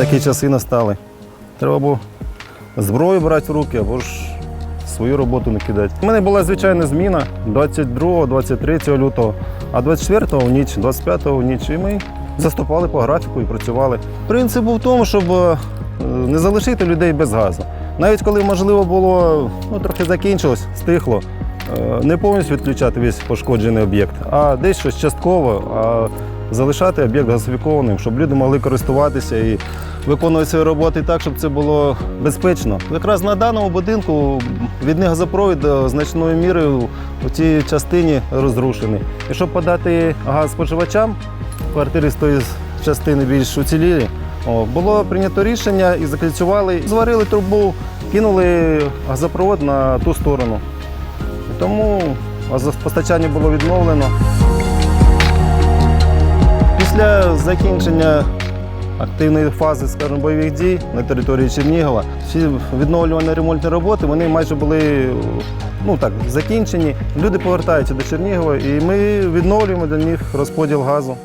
такі часи настали. Треба або зброю брати в руки, або ж свою роботу не кидати. У мене була звичайна зміна 22-23 лютого, а 24-го в ніч, 25-го в ніч. І ми заступали по графіку і працювали. Принцип був в тому, щоб е, не залишити людей без газу. Навіть коли можливо було, ну трохи закінчилось, стихло, е, не повністю відключати весь пошкоджений об'єкт, а десь щось частково, а залишати об'єкт газифікованим, щоб люди могли користуватися і виконувати свої роботи так, щоб це було безпечно. Якраз на даному будинку відний газопровід е, значною мірою у цій частині розрушений. І щоб подати газ споживачам, квартири з тої частини більш уцілілі, було прийнято рішення і закільцювали, зварили трубу, кинули газопровод на ту сторону. Тому газопостачання було відновлено. Після закінчення активної фази скажімо, бойових дій на території Чернігова, всі відновлювані ремонтні роботи вони майже були ну, так, закінчені. Люди повертаються до Чернігова і ми відновлюємо для них розподіл газу.